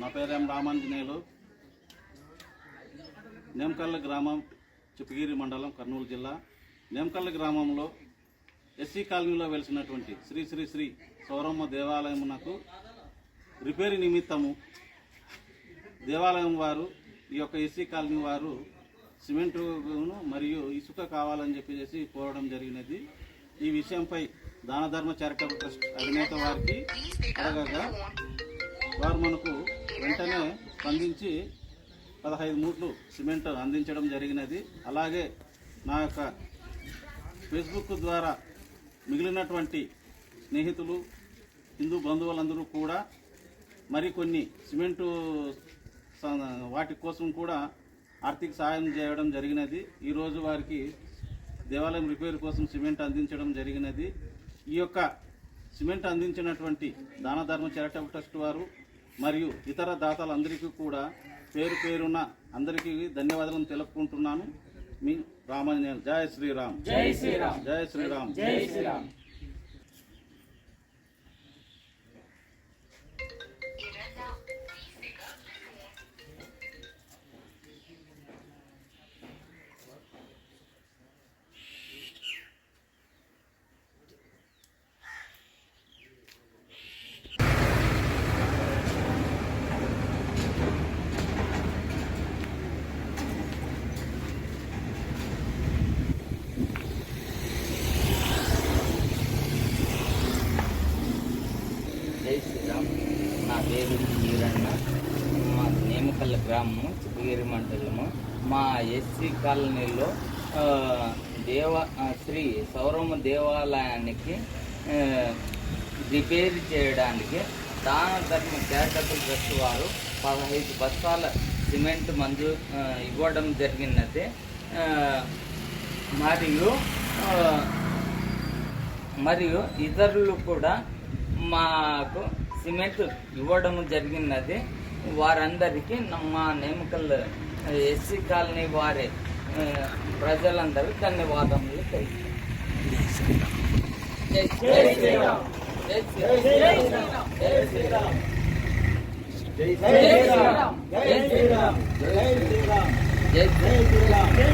నా పేరేం రామాంజనేయులు. నేమకల్ల గ్రామం చిప్పగిరి మండలం కర్నూలు జిల్లా. నేమకల్ల గ్రామంలో ఎస్సీ కాలనీలో వెలిసినటువంటి శ్రీ శ్రీ శ్రీ సౌరమ్మ దేవాలయమునకు రిపేరు నిమిత్తము దేవాలయం వారు ఈ యొక్క ఎస్సీ కాలనీ వారు సిమెంటును మరియు ఇసుక కావాలని చెప్పేసి కోరడం జరిగినది. ఈ విషయంపై దాన ధర్మ చారిటబుల్ ట్రస్ట్ అధినేత వారికి అడగగా వారు మనకు వెంటనే స్పందించి పదహైదు మూట్లు సిమెంట్ అందించడం జరిగినది. అలాగే నా యొక్క ఫేస్బుక్ ద్వారా మిగిలినటువంటి స్నేహితులు హిందూ బంధువులందరూ కూడా మరికొన్ని సిమెంటు వాటి కోసం కూడా ఆర్థిక సహాయం చేయడం జరిగినది. ఈరోజు వారికి దేవాలయం రిపేర్ కోసం సిమెంట్ అందించడం జరిగినది. ఈ యొక్క సిమెంట్ అందించినటువంటి దాన ధర్మ చారిటబుల్ ట్రస్ట్ వారు మరియు ఇతర దాతలందరికీ కూడా పేరు పేరున అందరికీ ధన్యవాదాలను తెలుపుకుంటున్నాను. మీ రామాంజనేయులు. జయ శ్రీరామ్. జై శ్రీరామ్. జయ శ్రీరామ్. జై శ్రీరామ్. పేరు ఈరన్న మా నేమకల్ల గ్రామము చిప్పగిరి మండలము. మా ఎస్సీ కాలనీలో దేవ శ్రీ సౌరమ్మ దేవాలయానికి రిపేర్ చేయడానికి దాన ధర్మ చారిటబుల్ ట్రస్ట్ వారు పదహైదు బస్తాల సిమెంట్ మంజూ ఇవ్వడం జరిగినది. మరియు మరియు ఇతరులు కూడా మాకు సిమెంట్ ఇవ్వడం జరిగినది. వారందరికీ మా నేమకల్ ఎస్సీ కాలనీ వారి ప్రజలందరూ ధన్యవాదములు జై శ్రీరామ్. జై శ్రీరామ్. జై శ్రీరామ్. జై శ్రీరామ్.